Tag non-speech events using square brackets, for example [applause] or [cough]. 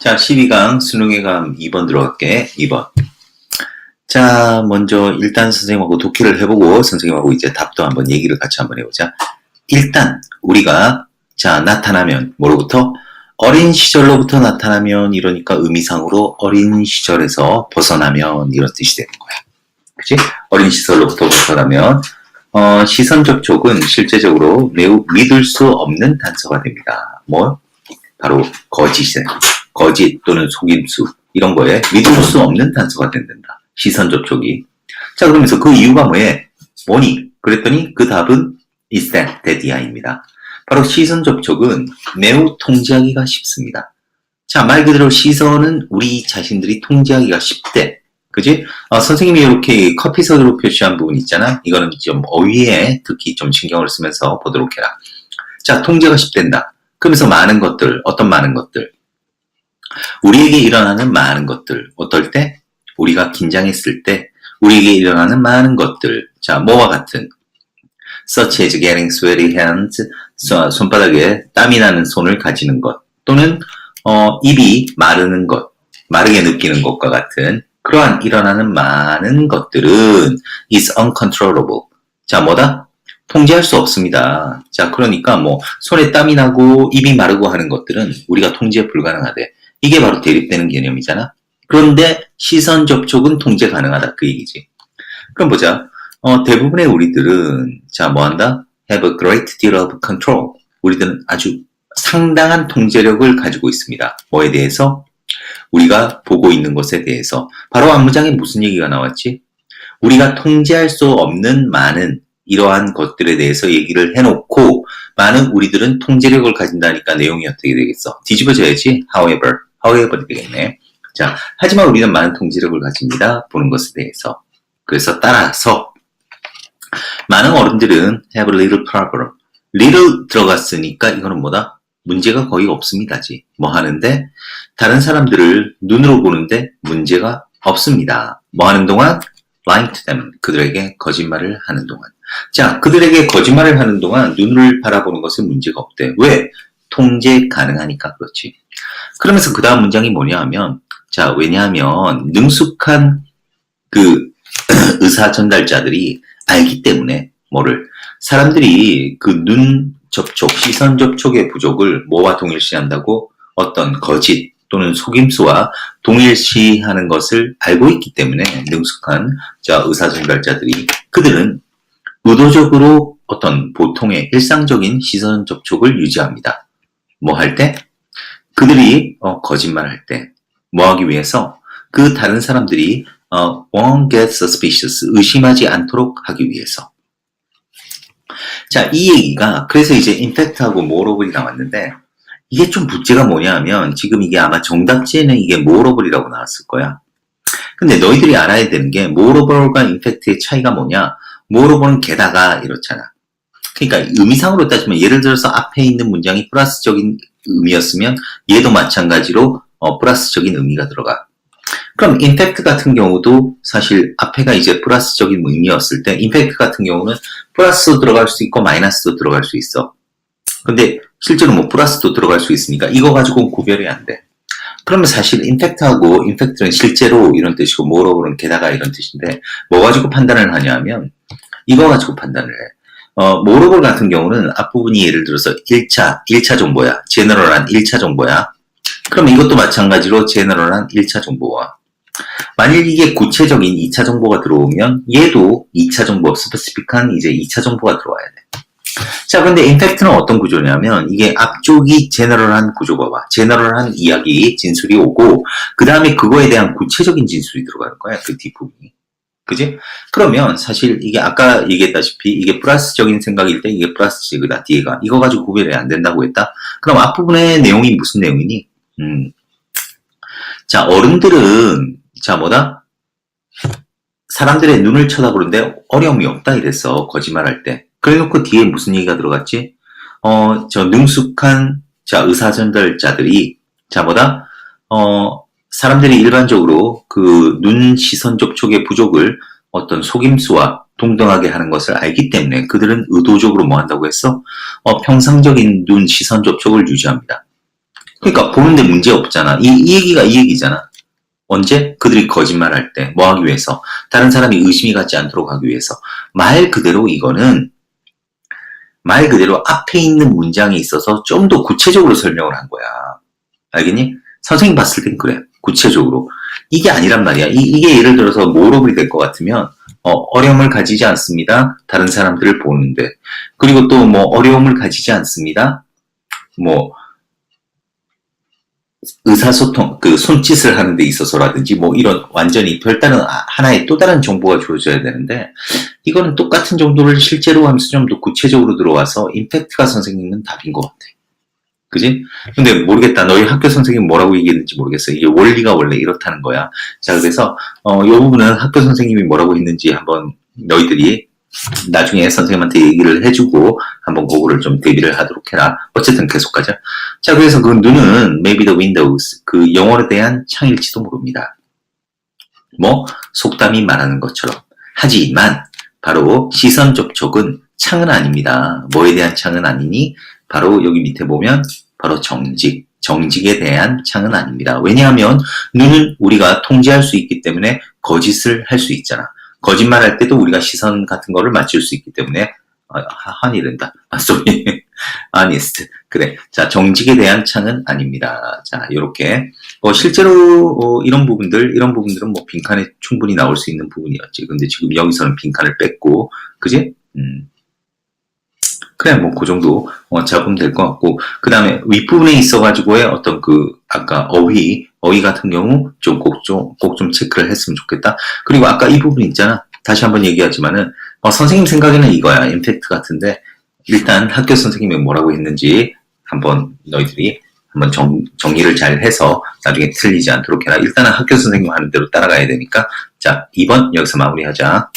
자, 12강 수능의 감 2번 들어갈게. 2번. 자, 먼저 일단 선생님하고 독해를 해보고 선생님하고 이제 답도 한번 얘기를 같이 한번 해보자. 일단 우리가 자 나타나면 뭐로부터 어린 시절로부터 나타나면 이러니까 의미상으로 어린 시절에서 벗어나면 이런 뜻이 되는 거야. 그치? 어린 시절로부터 벗어나면 어, 시선 접촉은 실제적으로 매우 믿을 수 없는 단서가 됩니다. 뭐? 바로 거짓에 거짓 또는 속임수 이런 거에 믿을 수 없는 단서가 된다. 시선 접촉이. 자 그러면서 그 이유가 뭐에? 뭐니? 그랬더니 그 답은 is that, that이야입니다. 바로 시선 접촉은 매우 통제하기가 쉽습니다. 자, 말 그대로 시선은 우리 자신들이 통제하기가 쉽대. 그지? 어, 선생님이 이렇게 커피석으로 표시한 부분 있잖아? 이거는 좀 어휘에 특히 좀 신경을 쓰면서 보도록 해라. 자, 통제가 쉽댄다. 그러면서 많은 것들, 어떤 많은 것들. 우리에게 일어나는 많은 것들. 어떨 때? 우리가 긴장했을 때, 우리에게 일어나는 많은 것들. 자, 뭐와 같은. such as getting sweaty hands, 소- 손바닥에 땀이 나는 손을 가지는 것, 또는 어, 입이 마르는 것, 마르게 느끼는 것과 같은 그러한 일어나는 많은 것들은 is uncontrollable. 자, 뭐다? 통제할 수 없습니다. 자, 그러니까 뭐 손에 땀이 나고 입이 마르고 하는 것들은 우리가 통제 불가능하대. 이게 바로 대립되는 개념이잖아. 그런데 시선 접촉은 통제 가능하다 그 얘기지. 그럼 보자. 어, 대부분의 우리들은 자 뭐한다? Have a great deal of control. 우리들은 아주 상당한 통제력을 가지고 있습니다. 뭐에 대해서? 우리가 보고 있는 것에 대해서. 바로 앞문장에 무슨 얘기가 나왔지? 우리가 통제할 수 없는 많은 이러한 것들에 대해서 얘기를 해놓고 많은 우리들은 통제력을 가진다니까 내용이 어떻게 되겠어? 뒤집어져야지. However, 되겠네. 자, 하지만 우리는 많은 통제력을 가집니다. 보는 것에 대해서. 그래서 따라서 많은 어른들은 have a little problem. little 들어갔으니까 이거는 뭐다? 문제가 거의 없습니다지. 뭐 하는데 다른 사람들을 눈으로 보는데 문제가 없습니다. 뭐 하는 동안 lying to them. 그들에게 거짓말을 하는 동안. 자, 그들에게 거짓말을 하는 동안 눈을 바라보는 것은 문제가 없대. 왜? 통제 가능하니까 그렇지. 그러면서 그 다음 문장이 뭐냐 하면 자, 왜냐하면 능숙한 그 [clears throat] 의사 전달자들이 알기 때문에 뭐를 사람들이 그 눈 접촉, 시선 접촉의 부족을 뭐와 동일시한다고 어떤 거짓 또는 속임수와 동일시하는 것을 알고 있기 때문에 능숙한 자 의사 전달자들이 그들은 의도적으로 어떤 보통의 일상적인 시선 접촉을 유지합니다. 뭐 할 때? 그들이 어, 거짓말 할 때. 뭐 하기 위해서? 그 다른 사람들이 어, won't get suspicious, 의심하지 않도록 하기 위해서. 자, 이 얘기가, 그래서 이제 infect하고 moreover이 나왔는데, 이게 좀 문제가 뭐냐 하면, 지금 이게 아마 정답지에는 이게 moreover이라고 나왔을 거야. 근데 너희들이 알아야 되는 게, moreover과 infect의 차이가 뭐냐? moreover는 게다가 이렇잖아. 그러니까 의미상으로 따지면, 예를 들어서 앞에 있는 문장이 플러스적인 의미였으면, 얘도 마찬가지로 어, 플러스적인 의미가 들어가. 그럼 임팩트 같은 경우도 사실 앞에가 이제 플러스적인 의미였을 때 임팩트 같은 경우는 플러스도 들어갈 수 있고 마이너스도 들어갈 수 있어. 근데 실제로 뭐 플러스도 들어갈 수 있으니까 이거 가지고는 구별이 안 돼. 그러면 사실 임팩트하고 임팩트는 실제로 이런 뜻이고 모로는 게다가 이런 뜻인데 뭐 가지고 판단을 하냐 하면 이거 가지고 판단을 해. 어, 모로볼 같은 경우는 앞부분이 예를 들어서 1차, 1차 정보야. 제너럴한 1차 정보야. 그럼 이것도 마찬가지로 제너럴한 1차 정보와 만일 이게 구체적인 2차 정보가 들어오면 얘도 2차 정보, 스페시픽한 이제 2차 정보가 들어와야 돼. 자, 근데 임팩트는 어떤 구조냐면 이게 앞쪽이 제너럴한 구조가 와. 제너럴한 이야기, 진술이 오고 그 다음에 그거에 대한 구체적인 진술이 들어가는 거야. 그 뒷부분이. 그지? 그러면 사실 이게 아까 얘기했다시피 이게 플러스적인 생각일 때 이게 플러스적이다, 뒤에가. 이거 가지고 구별이 안 된다고 했다? 그럼 앞부분의 내용이 무슨 내용이니? 음. 자, 어른들은, 자, 뭐다? 사람들의 눈을 쳐다보는데 어려움이 없다 이랬어. 거짓말 할 때. 그래 놓고 뒤에 무슨 얘기가 들어갔지? 어, 저 능숙한, 자, 의사전달자들이, 자, 뭐다? 어, 사람들이 일반적으로 그 눈 시선 접촉의 부족을 어떤 속임수와 동등하게 하는 것을 알기 때문에 그들은 의도적으로 뭐 한다고 했어? 어, 평상적인 눈 시선 접촉을 유지합니다. 그러니까 보는데 문제 없잖아. 이, 이 얘기가 이 얘기잖아. 언제? 그들이 거짓말할 때, 뭐 하기 위해서? 다른 사람이 의심이 갖지 않도록 하기 위해서. 말 그대로 이거는, 말 그대로 앞에 있는 문장에 있어서 좀 더 구체적으로 설명을 한 거야. 알겠니? 선생님 봤을 땐 그래. 구체적으로. 이게 아니란 말이야. 이, 게 예를 들어서 모로블이 될 것 같으면, 어, 어려움을 가지지 않습니다. 다른 사람들을 보는데. 그리고 또 뭐 어려움을 가지지 않습니다. 뭐, 의사소통, 그 손짓을 하는 데 있어서라든지 뭐 이런 완전히 별다른 아- 하나의 또 다른 정보가 주어져야 되는데 이거는 똑같은 정도를 실제로 하면서 좀 더 구체적으로 들어와서 임팩트가 선생님은 답인 것 같아. 그지? 근데 모르겠다. 너희 학교 선생님 뭐라고 얘기했는지 모르겠어. 이게 원리가 원래 이렇다는 거야. 자, 그래서 어, 이 부분은 학교 선생님이 뭐라고 했는지 한번 너희들이 나중에 선생님한테 얘기를 해주고 한번 그거를 좀 대비를 하도록 해라. 어쨌든 계속 가자. 자, 그래서 그 눈은 maybe the windows, 그 영어에 대한 창일지도 모릅니다. 뭐, 속담이 말하는 것처럼. 하지만, 바로 시선 접촉은 창은 아닙니다. 뭐에 대한 창은 아니니? 바로 여기 밑에 보면, 바로 정직. 정직에 대한 창은 아닙니다. 왜냐하면, 눈은 우리가 통제할 수 있기 때문에 거짓을 할 수 있잖아. 거짓말 할 때도 우리가 시선 같은 거를 맞출 수 있기 때문에, [laughs] 아, 한이 된다. 아, 쏘리. 아니스트. 그래. 자, 정직에 대한 창은 아닙니다. 자, 요렇게. 어, 실제로, 어, 이런 부분들, 이런 부분들은 뭐 빈칸에 충분히 나올 수 있는 부분이었지. 근데 지금 여기서는 빈칸을 뺐고, 그지? 음. 그래, 뭐, 그 정도, 어, 잡으면 될 것 같고, 그 다음에 윗부분에 있어가지고의 어떤 그, 아까 어휘, 어휘 같은 경우 좀 꼭 좀, 꼭 좀 체크를 했으면 좋겠다. 그리고 아까 이 부분 있잖아. 다시 한번 얘기하지만은, 어, 선생님 생각에는 이거야. 임팩트 같은데, 일단 학교 선생님이 뭐라고 했는지 한번 너희들이 한번 정, 정리를 잘 해서 나중에 틀리지 않도록 해라. 일단은 학교 선생님 하는 대로 따라가야 되니까. 자, 2번 여기서 마무리하자.